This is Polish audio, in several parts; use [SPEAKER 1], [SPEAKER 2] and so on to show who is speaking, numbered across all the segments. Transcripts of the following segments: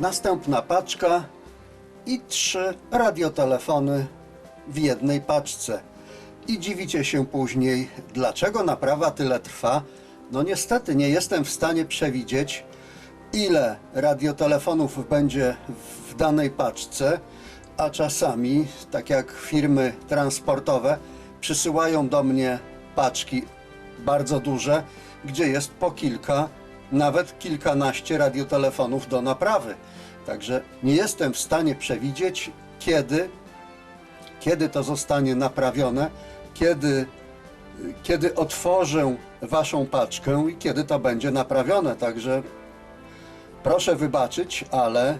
[SPEAKER 1] Następna paczka i trzy radiotelefony w jednej paczce. I dziwicie się później, dlaczego naprawa tyle trwa. No niestety nie jestem w stanie przewidzieć, ile radiotelefonów będzie w danej paczce, a czasami, tak jak firmy transportowe, przysyłają do mnie paczki bardzo duże, gdzie jest po kilka, nawet kilkanaście radiotelefonów do naprawy. Także nie jestem w stanie przewidzieć, kiedy, kiedy to zostanie naprawione, kiedy, kiedy otworzę Waszą paczkę i kiedy to będzie naprawione. Także proszę wybaczyć, ale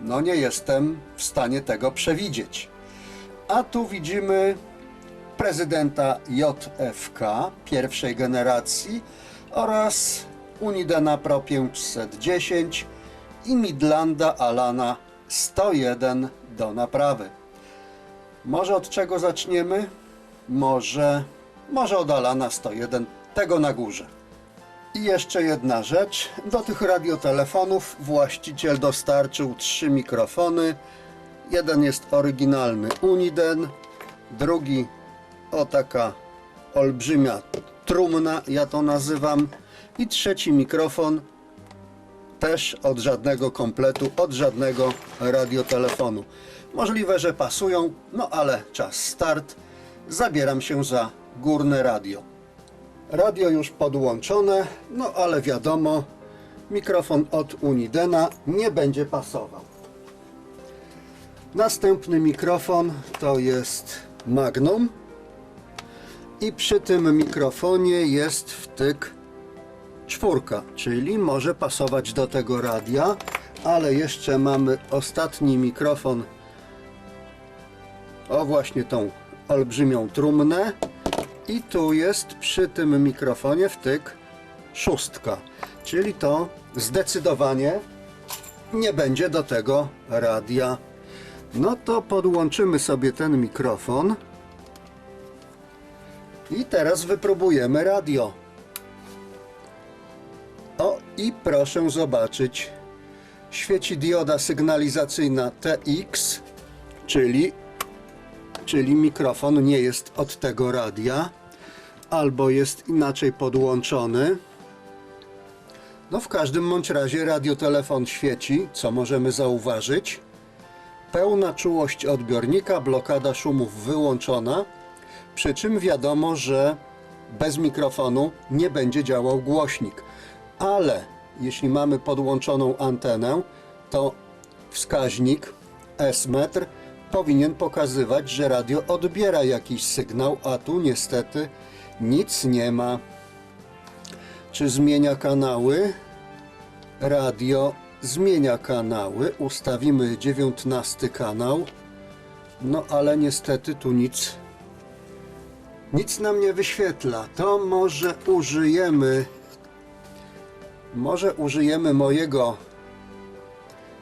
[SPEAKER 1] no nie jestem w stanie tego przewidzieć. A tu widzimy prezydenta JFK pierwszej generacji oraz Unidena Pro 510 i Midlanda Alana 101 do naprawy. Może od czego zaczniemy? Może, może od Alana 101, tego na górze. I jeszcze jedna rzecz. Do tych radiotelefonów właściciel dostarczył trzy mikrofony. Jeden jest oryginalny Uniden, drugi o taka olbrzymia trumna, ja to nazywam, i trzeci mikrofon też od żadnego kompletu, od żadnego radiotelefonu. Możliwe, że pasują, no ale czas start. Zabieram się za górne radio. Radio już podłączone, no ale wiadomo, mikrofon od Unidena nie będzie pasował. Następny mikrofon to jest Magnum i przy tym mikrofonie jest wtyk czwórka, czyli może pasować do tego radia, ale jeszcze mamy ostatni mikrofon o właśnie tą olbrzymią trumnę i tu jest przy tym mikrofonie wtyk szóstka, czyli to zdecydowanie nie będzie do tego radia. No to podłączymy sobie ten mikrofon i teraz wypróbujemy radio. O i proszę zobaczyć, świeci dioda sygnalizacyjna TX, czyli, czyli mikrofon nie jest od tego radia, albo jest inaczej podłączony. No w każdym bądź razie radiotelefon świeci, co możemy zauważyć. Pełna czułość odbiornika, blokada szumów wyłączona, przy czym wiadomo, że bez mikrofonu nie będzie działał głośnik. Ale jeśli mamy podłączoną antenę, to wskaźnik S-metr powinien pokazywać, że radio odbiera jakiś sygnał, a tu niestety nic nie ma. Czy zmienia kanały? Radio zmienia kanały. Ustawimy 19 kanał. No ale niestety tu nic nic nam nie wyświetla. To może użyjemy może użyjemy mojego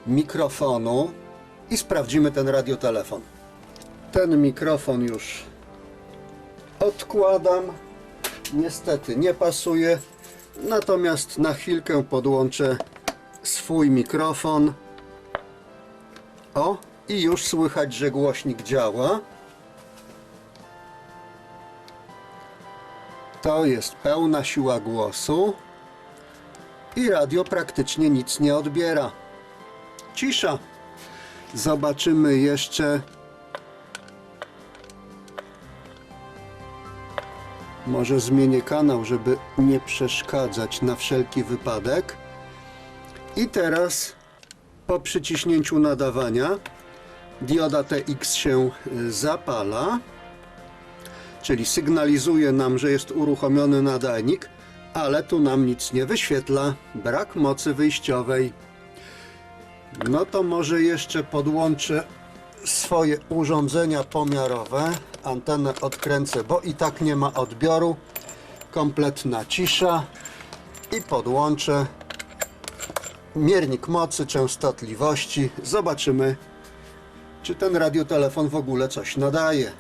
[SPEAKER 1] mikrofonu i sprawdzimy ten radiotelefon. Ten mikrofon już odkładam. Niestety nie pasuje. Natomiast na chwilkę podłączę swój mikrofon. O, i już słychać, że głośnik działa. To jest pełna siła głosu i radio praktycznie nic nie odbiera. Cisza. Zobaczymy jeszcze. Może zmienię kanał, żeby nie przeszkadzać na wszelki wypadek. I teraz po przyciśnięciu nadawania dioda TX się y, zapala, czyli sygnalizuje nam, że jest uruchomiony nadajnik ale tu nam nic nie wyświetla. Brak mocy wyjściowej. No to może jeszcze podłączę swoje urządzenia pomiarowe. Antenę odkręcę, bo i tak nie ma odbioru. Kompletna cisza. I podłączę miernik mocy, częstotliwości. Zobaczymy, czy ten radiotelefon w ogóle coś nadaje.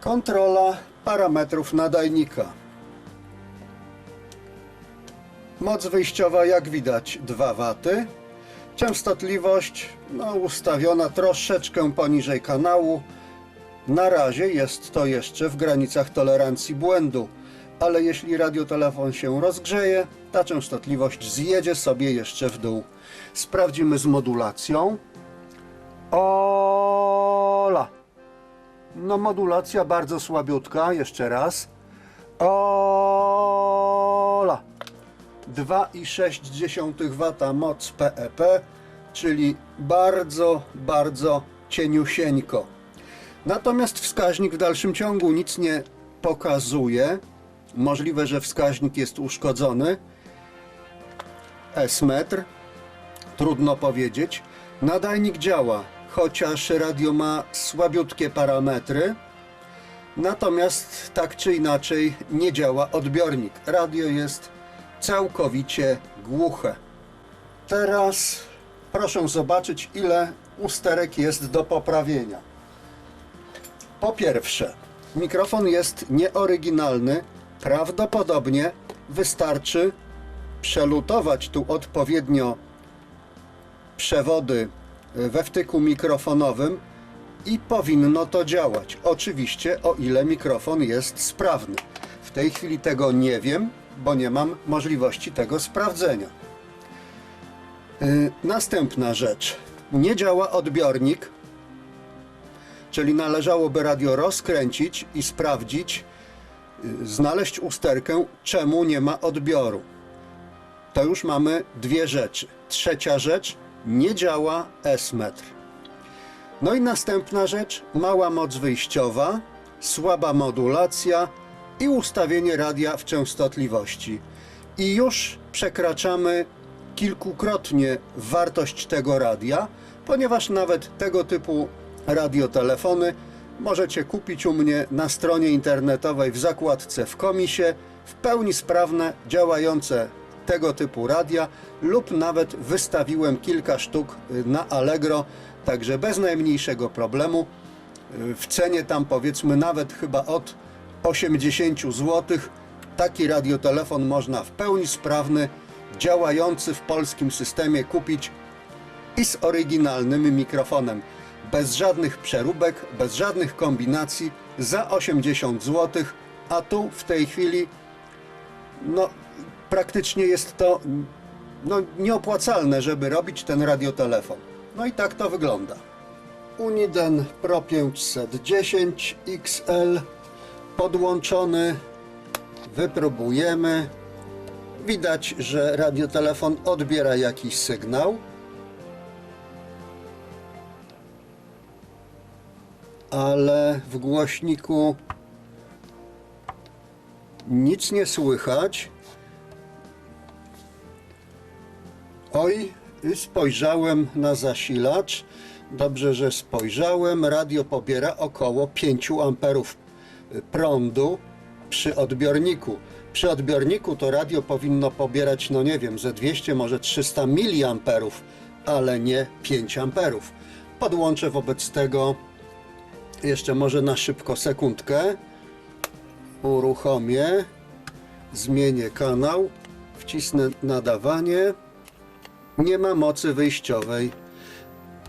[SPEAKER 1] Kontrola parametrów nadajnika. Moc wyjściowa jak widać 2 W. Częstotliwość no, ustawiona troszeczkę poniżej kanału. Na razie jest to jeszcze w granicach tolerancji błędu, ale jeśli radiotelefon się rozgrzeje, ta częstotliwość zjedzie sobie jeszcze w dół. Sprawdzimy z modulacją. Ola. No modulacja bardzo słabiutka, jeszcze raz. Ola. 2,6 W moc PEP, czyli bardzo, bardzo cieniusieńko. Natomiast wskaźnik w dalszym ciągu nic nie pokazuje. Możliwe, że wskaźnik jest uszkodzony. S-metr. Trudno powiedzieć. Nadajnik działa, chociaż radio ma słabiutkie parametry. Natomiast tak czy inaczej nie działa odbiornik. Radio jest całkowicie głuche. Teraz proszę zobaczyć, ile usterek jest do poprawienia. Po pierwsze, mikrofon jest nieoryginalny. Prawdopodobnie wystarczy przelutować tu odpowiednio przewody we wtyku mikrofonowym i powinno to działać. Oczywiście, o ile mikrofon jest sprawny. W tej chwili tego nie wiem, bo nie mam możliwości tego sprawdzenia. Yy, następna rzecz. Nie działa odbiornik, czyli należałoby radio rozkręcić i sprawdzić, yy, znaleźć usterkę, czemu nie ma odbioru. To już mamy dwie rzeczy. Trzecia rzecz, nie działa S-metr. No i następna rzecz, mała moc wyjściowa, słaba modulacja i ustawienie radia w częstotliwości. I już przekraczamy kilkukrotnie wartość tego radia, ponieważ nawet tego typu radiotelefony możecie kupić u mnie na stronie internetowej w zakładce w komisie w pełni sprawne, działające tego typu radia lub nawet wystawiłem kilka sztuk na Allegro, także bez najmniejszego problemu. W cenie tam powiedzmy nawet chyba od 80 zł taki radiotelefon można w pełni sprawny, działający w polskim systemie kupić i z oryginalnym mikrofonem. Bez żadnych przeróbek, bez żadnych kombinacji za 80 zł, a tu w tej chwili no, praktycznie jest to no, nieopłacalne, żeby robić ten radiotelefon. No i tak to wygląda. Uniden Pro 510 XL podłączony. Wypróbujemy. Widać, że radiotelefon odbiera jakiś sygnał. Ale w głośniku nic nie słychać. Oj, spojrzałem na zasilacz. Dobrze, że spojrzałem. Radio pobiera około 5 amperów prądu przy odbiorniku. Przy odbiorniku to radio powinno pobierać, no nie wiem, ze 200, może 300 miliamperów, ale nie 5 amperów. Podłączę wobec tego jeszcze może na szybko sekundkę. Uruchomię, zmienię kanał, wcisnę nadawanie. Nie ma mocy wyjściowej.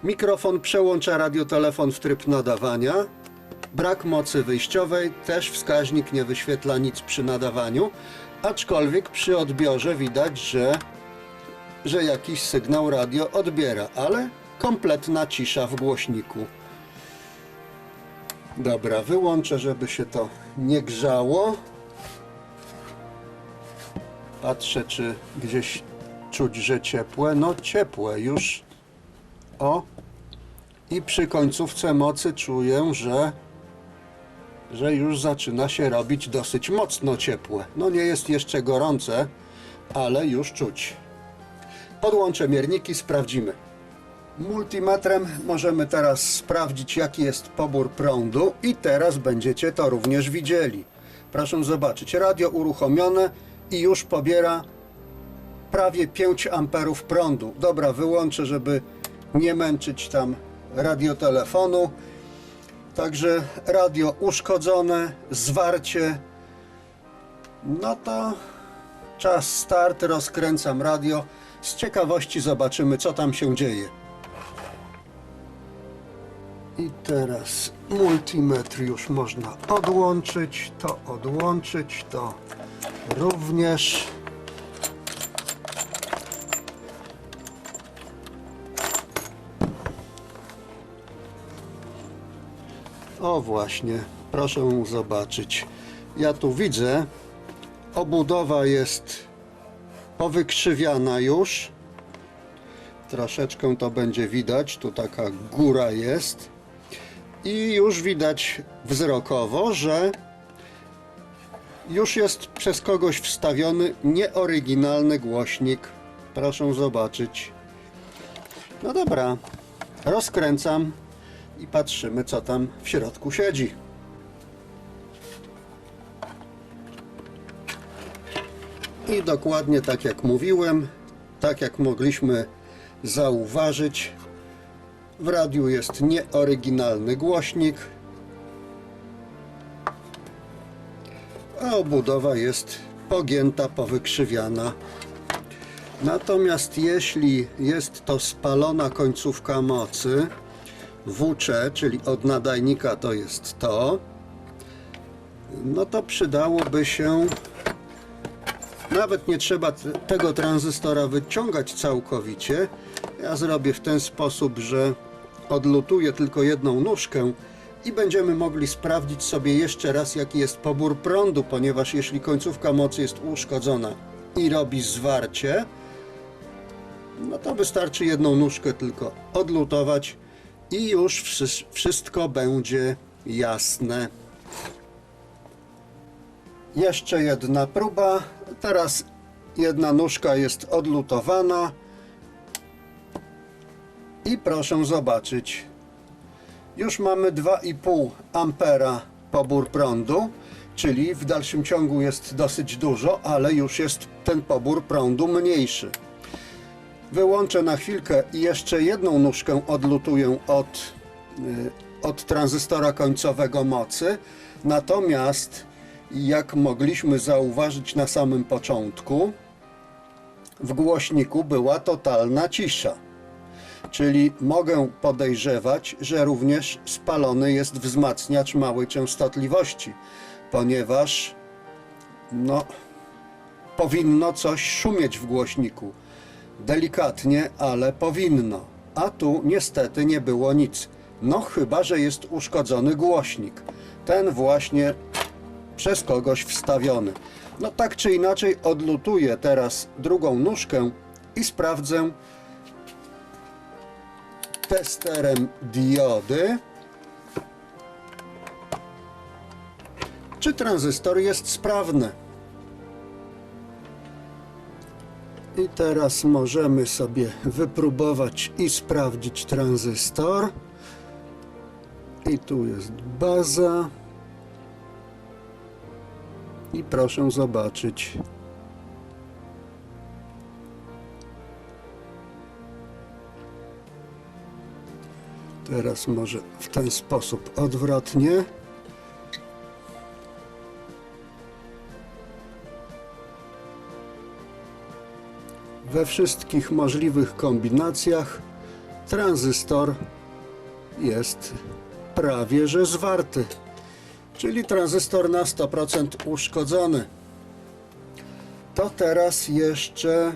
[SPEAKER 1] Mikrofon przełącza radiotelefon w tryb nadawania. Brak mocy wyjściowej, też wskaźnik nie wyświetla nic przy nadawaniu, aczkolwiek przy odbiorze widać, że, że jakiś sygnał radio odbiera, ale kompletna cisza w głośniku. Dobra, wyłączę, żeby się to nie grzało. Patrzę, czy gdzieś czuć, że ciepłe. No ciepłe już. O. I przy końcówce mocy czuję, że, że już zaczyna się robić dosyć mocno ciepłe. No nie jest jeszcze gorące, ale już czuć. Podłączę mierniki, sprawdzimy. Multimetrem możemy teraz sprawdzić, jaki jest pobór prądu i teraz będziecie to również widzieli. Proszę zobaczyć, radio uruchomione i już pobiera prawie 5 amperów prądu. Dobra, wyłączę, żeby nie męczyć tam radiotelefonu. Także radio uszkodzone, zwarcie. No to czas start, rozkręcam radio Z ciekawości zobaczymy, co tam się dzieje. I teraz multimetr już można odłączyć, to odłączyć, to również. O właśnie, proszę zobaczyć. Ja tu widzę, obudowa jest powykrzywiana już. Troszeczkę to będzie widać, tu taka góra jest. I już widać wzrokowo, że już jest przez kogoś wstawiony nieoryginalny głośnik. Proszę zobaczyć. No dobra, rozkręcam i patrzymy, co tam w środku siedzi. I dokładnie tak jak mówiłem, tak jak mogliśmy zauważyć, w radiu jest nieoryginalny głośnik, a obudowa jest pogięta, powykrzywiana. Natomiast jeśli jest to spalona końcówka mocy, WC, czyli od nadajnika to jest to, no to przydałoby się nawet nie trzeba tego tranzystora wyciągać całkowicie. Ja zrobię w ten sposób, że odlutuję tylko jedną nóżkę i będziemy mogli sprawdzić sobie jeszcze raz, jaki jest pobór prądu, ponieważ jeśli końcówka mocy jest uszkodzona i robi zwarcie, no to wystarczy jedną nóżkę tylko odlutować i już wszy- wszystko będzie jasne. Jeszcze jedna próba. Teraz jedna nóżka jest odlutowana. I proszę zobaczyć. Już mamy 2,5 ampera pobór prądu, czyli w dalszym ciągu jest dosyć dużo, ale już jest ten pobór prądu mniejszy. Wyłączę na chwilkę i jeszcze jedną nóżkę odlutuję od, y, od tranzystora końcowego mocy. Natomiast, jak mogliśmy zauważyć na samym początku, w głośniku była totalna cisza. Czyli mogę podejrzewać, że również spalony jest wzmacniacz małej częstotliwości, ponieważ no, powinno coś szumieć w głośniku. Delikatnie, ale powinno. A tu niestety nie było nic. No chyba, że jest uszkodzony głośnik. Ten właśnie przez kogoś wstawiony. No tak czy inaczej odlutuję teraz drugą nóżkę i sprawdzę testerem diody, czy tranzystor jest sprawny. I teraz możemy sobie wypróbować i sprawdzić tranzystor. I tu jest baza. I proszę zobaczyć. Teraz może w ten sposób odwrotnie. We wszystkich możliwych kombinacjach tranzystor jest prawie że zwarty, czyli tranzystor na 100% uszkodzony. To teraz jeszcze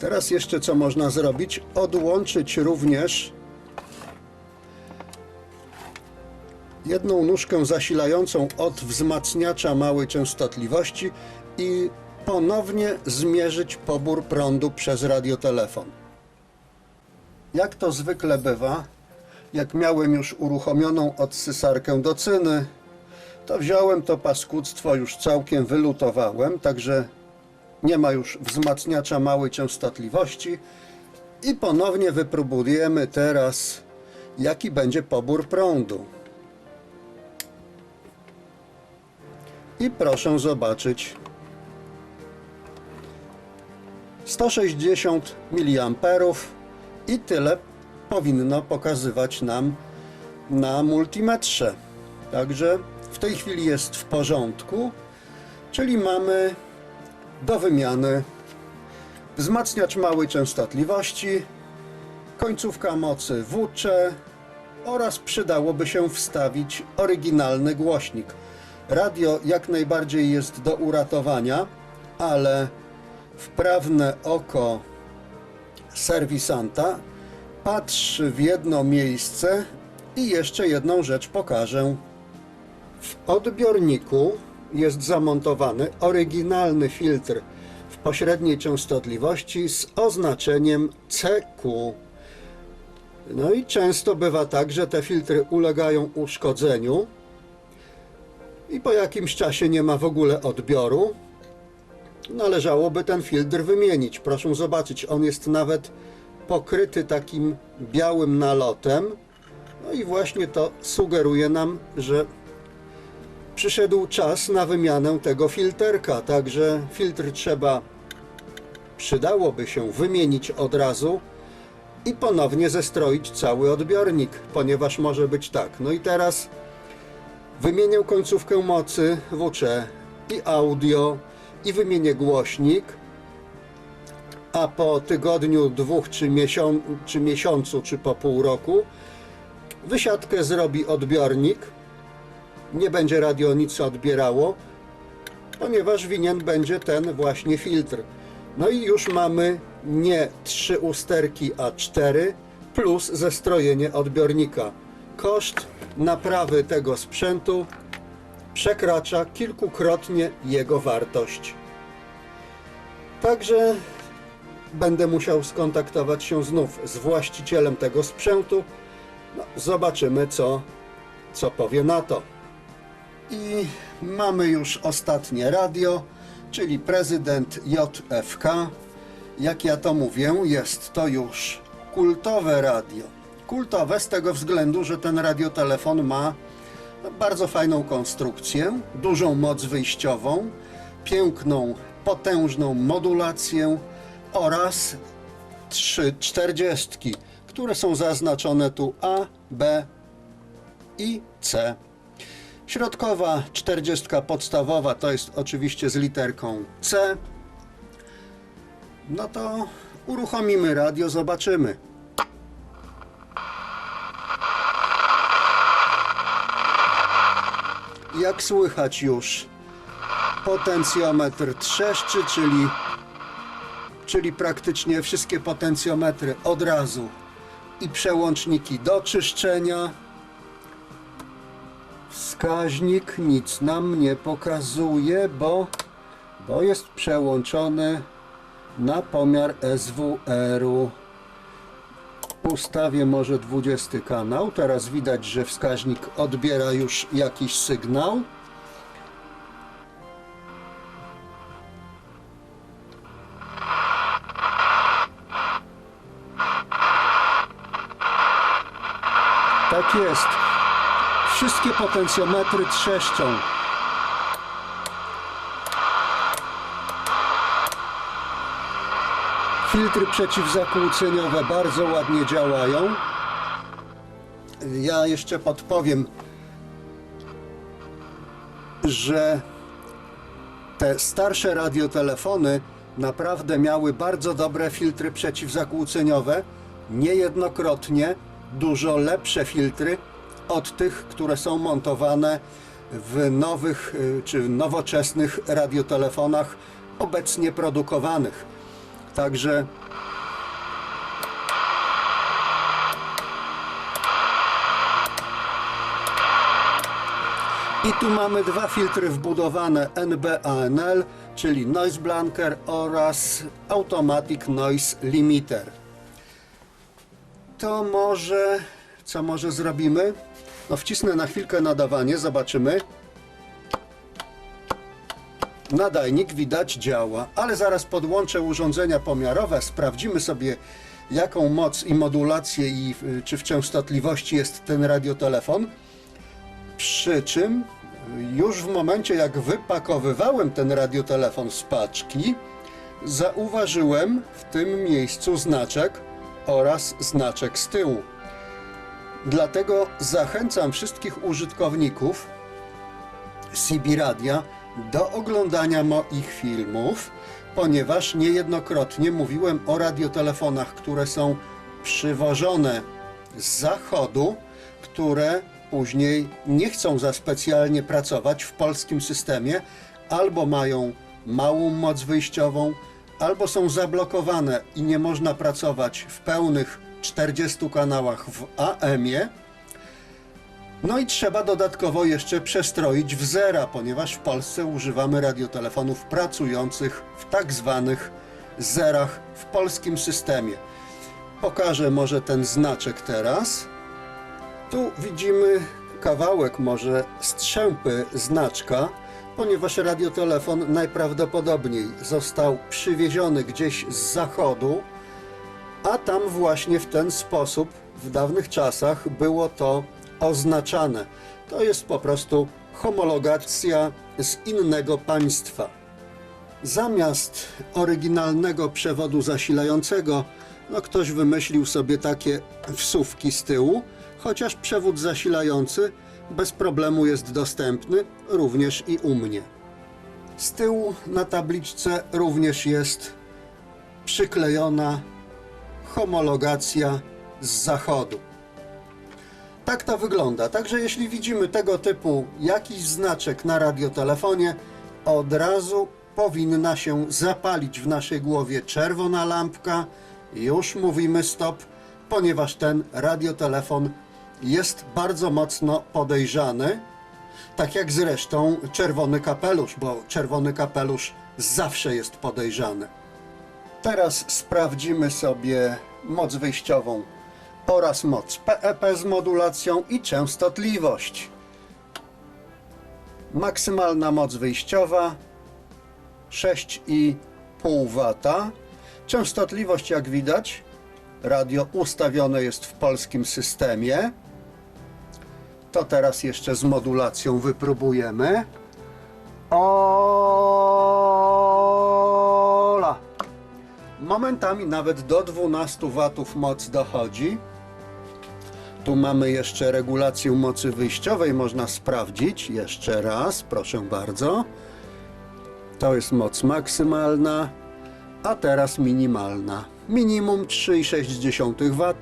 [SPEAKER 1] teraz jeszcze co można zrobić? Odłączyć również jedną nóżkę zasilającą od wzmacniacza małej częstotliwości i ponownie zmierzyć pobór prądu przez radiotelefon. Jak to zwykle bywa, jak miałem już uruchomioną odsysarkę do cyny, to wziąłem to paskudztwo, już całkiem wylutowałem, także nie ma już wzmacniacza małej częstotliwości i ponownie wypróbujemy teraz, jaki będzie pobór prądu. I proszę zobaczyć. 160 mA i tyle powinno pokazywać nam na multimetrze. Także w tej chwili jest w porządku, czyli mamy do wymiany wzmacniacz małej częstotliwości, końcówka mocy WC oraz przydałoby się wstawić oryginalny głośnik. Radio jak najbardziej jest do uratowania, ale wprawne oko serwisanta patrzy w jedno miejsce i jeszcze jedną rzecz pokażę. W odbiorniku jest zamontowany oryginalny filtr w pośredniej częstotliwości z oznaczeniem CQ. No i często bywa tak, że te filtry ulegają uszkodzeniu i po jakimś czasie nie ma w ogóle odbioru. Należałoby ten filtr wymienić. Proszę zobaczyć, on jest nawet pokryty takim białym nalotem. No i właśnie to sugeruje nam, że przyszedł czas na wymianę tego filterka. Także filtr trzeba, przydałoby się wymienić od razu i ponownie zestroić cały odbiornik, ponieważ może być tak. No i teraz wymienię końcówkę mocy WC i audio i wymienię głośnik, a po tygodniu, dwóch, czy, miesią- czy miesiącu, czy po pół roku wysiadkę zrobi odbiornik, nie będzie radio nic odbierało, ponieważ winien będzie ten właśnie filtr. No i już mamy nie trzy usterki, a cztery plus zestrojenie odbiornika. Koszt naprawy tego sprzętu przekracza kilkukrotnie jego wartość. Także będę musiał skontaktować się znów z właścicielem tego sprzętu. No, zobaczymy, co, co powie na to. I mamy już ostatnie radio, czyli prezydent JFK. Jak ja to mówię, jest to już kultowe radio. Kultowe z tego względu, że ten radiotelefon ma bardzo fajną konstrukcję, dużą moc wyjściową, piękną, potężną modulację oraz trzy czterdziestki, które są zaznaczone tu A, B i C. Środkowa 40 podstawowa to jest oczywiście z literką C. No to uruchomimy radio, zobaczymy. Jak słychać już potencjometr trzeszczy, czyli, czyli praktycznie wszystkie potencjometry od razu i przełączniki do czyszczenia. Wskaźnik nic nam nie pokazuje, bo, bo jest przełączony na pomiar SWR-u. Ustawię może 20 kanał. Teraz widać, że wskaźnik odbiera już jakiś sygnał. Tak jest. Wszystkie potencjometry trzeszczą. Filtry przeciwzakłóceniowe bardzo ładnie działają. Ja jeszcze podpowiem, że te starsze radiotelefony naprawdę miały bardzo dobre filtry przeciwzakłóceniowe, niejednokrotnie dużo lepsze filtry od tych, które są montowane w nowych y, czy nowoczesnych radiotelefonach obecnie produkowanych. Także I tu mamy dwa filtry wbudowane NB-ANL, czyli Noise Blanker oraz Automatic Noise Limiter. To może, co może zrobimy? No wcisnę na chwilkę nadawanie, zobaczymy. Nadajnik widać działa, ale zaraz podłączę urządzenia pomiarowe, sprawdzimy sobie jaką moc i modulację i y, czy w częstotliwości jest ten radiotelefon. Przy czym już w momencie jak wypakowywałem ten radiotelefon z paczki, zauważyłem w tym miejscu znaczek oraz znaczek z tyłu. Dlatego zachęcam wszystkich użytkowników CB Radia do oglądania moich filmów ponieważ niejednokrotnie mówiłem o radiotelefonach, które są przywożone z zachodu, które później nie chcą za specjalnie pracować w polskim systemie, albo mają małą moc wyjściową, albo są zablokowane i nie można pracować w pełnych 40 kanałach w AM-ie. No i trzeba dodatkowo jeszcze przestroić w zera, ponieważ w Polsce używamy radiotelefonów pracujących w tak zwanych zerach w polskim systemie. Pokażę może ten znaczek teraz. Tu widzimy kawałek może strzępy znaczka, ponieważ radiotelefon najprawdopodobniej został przywieziony gdzieś z zachodu, a tam właśnie w ten sposób w dawnych czasach było to oznaczane. To jest po prostu homologacja z innego państwa. Zamiast oryginalnego przewodu zasilającego, no ktoś wymyślił sobie takie wsówki z tyłu, chociaż przewód zasilający bez problemu jest dostępny również i u mnie. Z tyłu na tabliczce również jest przyklejona homologacja z zachodu. Tak to wygląda. Także jeśli widzimy tego typu jakiś znaczek na radiotelefonie, od razu powinna się zapalić w naszej głowie czerwona lampka. Już mówimy stop, ponieważ ten radiotelefon jest bardzo mocno podejrzany. Tak jak zresztą czerwony kapelusz, bo czerwony kapelusz zawsze jest podejrzany. Teraz sprawdzimy sobie moc wyjściową oraz moc PEP z modulacją i częstotliwość. Maksymalna moc wyjściowa 6,5 W. Częstotliwość jak widać radio ustawione jest w polskim systemie. To teraz jeszcze z modulacją wypróbujemy. Ola! Momentami nawet do 12 W moc dochodzi. Tu mamy jeszcze regulację mocy wyjściowej, można sprawdzić jeszcze raz, proszę bardzo. To jest moc maksymalna, a teraz minimalna. Minimum 3,6 W,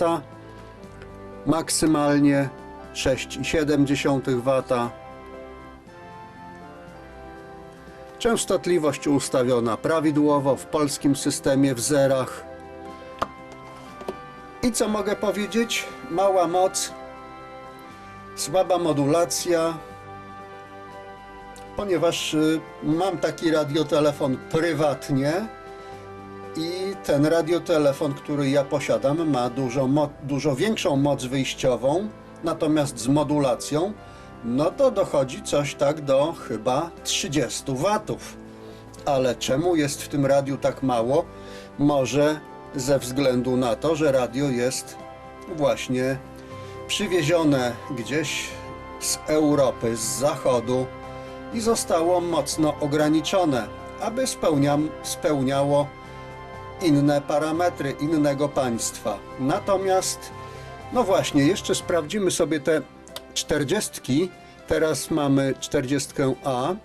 [SPEAKER 1] maksymalnie 6,7 W. Częstotliwość ustawiona prawidłowo w polskim systemie w zerach. I co mogę powiedzieć? Mała moc, słaba modulacja, ponieważ y, mam taki radiotelefon prywatnie i ten radiotelefon, który ja posiadam, ma dużo, dużo większą moc wyjściową, natomiast z modulacją, no to dochodzi coś tak do chyba 30 watów. Ale czemu jest w tym radiu tak mało? Może ze względu na to, że radio jest właśnie przywiezione gdzieś z Europy, z zachodu i zostało mocno ograniczone, aby spełniam, spełniało inne parametry innego państwa. Natomiast, no właśnie, jeszcze sprawdzimy sobie te czterdziestki. Teraz mamy 40A.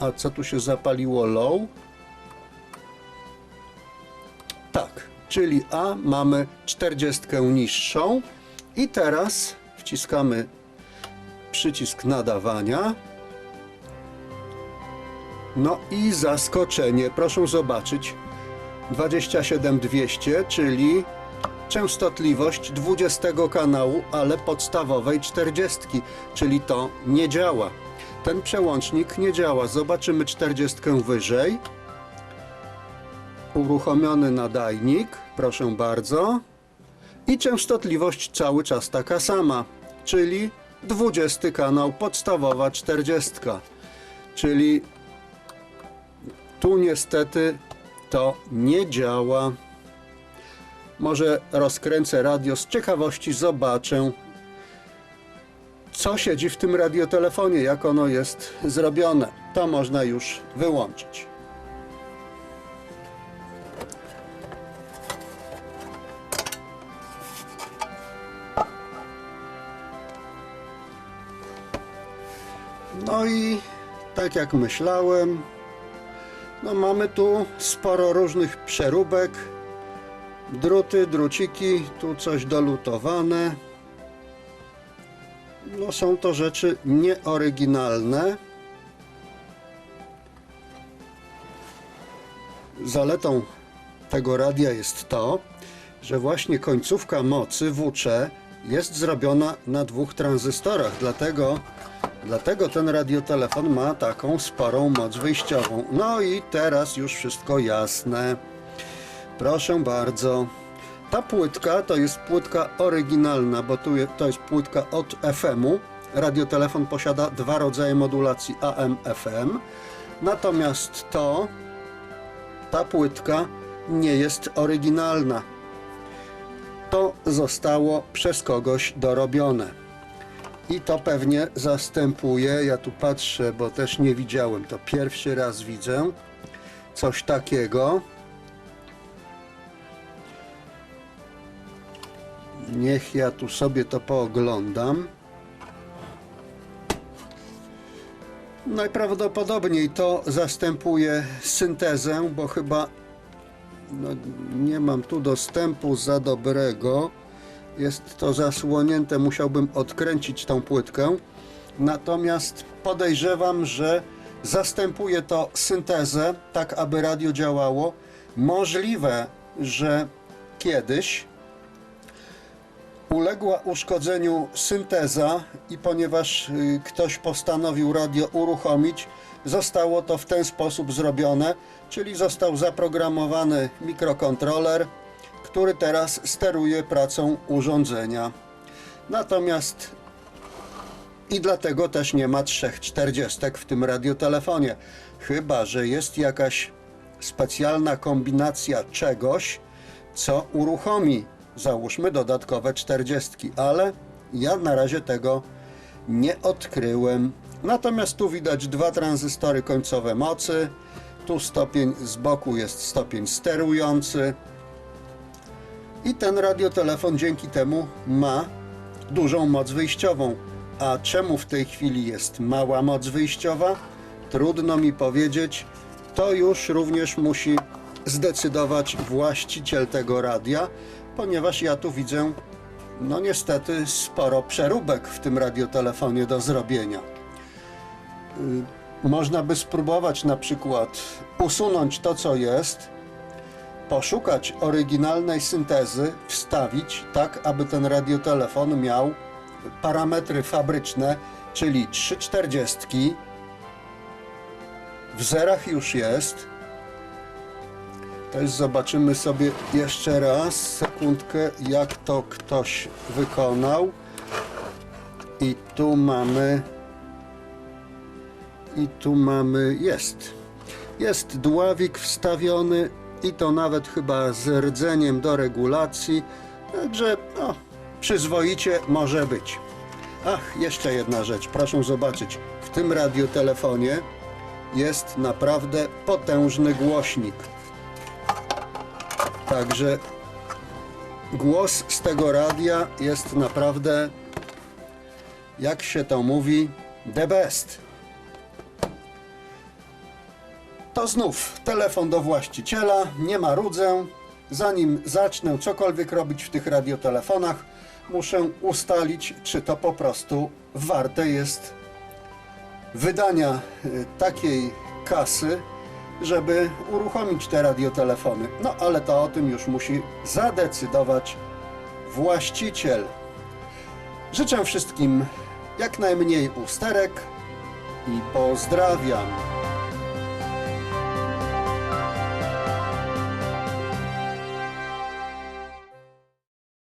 [SPEAKER 1] A co tu się zapaliło low? Czyli A mamy 40 niższą i teraz wciskamy przycisk nadawania. No i zaskoczenie, proszę zobaczyć, 27200, czyli częstotliwość 20 kanału, ale podstawowej 40, czyli to nie działa. Ten przełącznik nie działa. Zobaczymy 40 wyżej. Uruchomiony nadajnik, proszę bardzo. I częstotliwość cały czas taka sama, czyli 20 kanał, podstawowa 40. Czyli tu niestety to nie działa. Może rozkręcę radio z ciekawości, zobaczę, co siedzi w tym radiotelefonie, jak ono jest zrobione. To można już wyłączyć. No i tak jak myślałem, No mamy tu sporo różnych przeróbek, druty, druciki, tu coś dolutowane. No są to rzeczy nieoryginalne. Zaletą tego radia jest to, że właśnie końcówka mocy WC jest zrobiona na dwóch tranzystorach, dlatego, dlatego ten radiotelefon ma taką sporą moc wyjściową. No i teraz już wszystko jasne. Proszę bardzo. Ta płytka to jest płytka oryginalna, bo tu je, to jest płytka od FM-u. Radiotelefon posiada dwa rodzaje modulacji AM-FM. Natomiast to, ta płytka nie jest oryginalna. To zostało przez kogoś dorobione. I to pewnie zastępuje, ja tu patrzę, bo też nie widziałem, to pierwszy raz widzę coś takiego. Niech ja tu sobie to pooglądam. Najprawdopodobniej to zastępuje syntezę, bo chyba no, nie mam tu dostępu za dobrego. Jest to zasłonięte, musiałbym odkręcić tą płytkę. Natomiast podejrzewam, że zastępuje to syntezę, tak aby radio działało. Możliwe, że kiedyś uległa uszkodzeniu synteza i ponieważ y, ktoś postanowił radio uruchomić, zostało to w ten sposób zrobione, czyli został zaprogramowany mikrokontroler, który teraz steruje pracą urządzenia. Natomiast i dlatego też nie ma trzech czterdziestek w tym radiotelefonie. Chyba, że jest jakaś specjalna kombinacja czegoś, co uruchomi, załóżmy, dodatkowe czterdziestki, ale ja na razie tego nie odkryłem. Natomiast tu widać dwa tranzystory końcowe mocy. Tu stopień z boku jest stopień sterujący. I ten radiotelefon dzięki temu ma dużą moc wyjściową. A czemu w tej chwili jest mała moc wyjściowa? Trudno mi powiedzieć. To już również musi zdecydować właściciel tego radia, ponieważ ja tu widzę, no niestety, sporo przeróbek w tym radiotelefonie do zrobienia. Y, Można by spróbować na przykład usunąć to, co jest, poszukać oryginalnej syntezy, wstawić tak, aby ten radiotelefon miał parametry fabryczne, czyli 340. W zerach już jest. Jest, zobaczymy sobie jeszcze raz, sekundkę, jak to ktoś wykonał. I tu mamy, i tu mamy, jest. Jest dławik wstawiony i to nawet chyba z rdzeniem do regulacji, także no, przyzwoicie może być. Ach, jeszcze jedna rzecz, proszę zobaczyć. W tym radiotelefonie jest naprawdę potężny głośnik. Także głos z tego radia jest naprawdę, jak się to mówi, the best. To znów telefon do właściciela, nie ma rudzę. Zanim zacznę cokolwiek robić w tych radiotelefonach, muszę ustalić, czy to po prostu warte jest wydania y, takiej kasy, żeby uruchomić te radiotelefony. No ale to o tym już musi zadecydować właściciel. Życzę wszystkim jak najmniej usterek i pozdrawiam.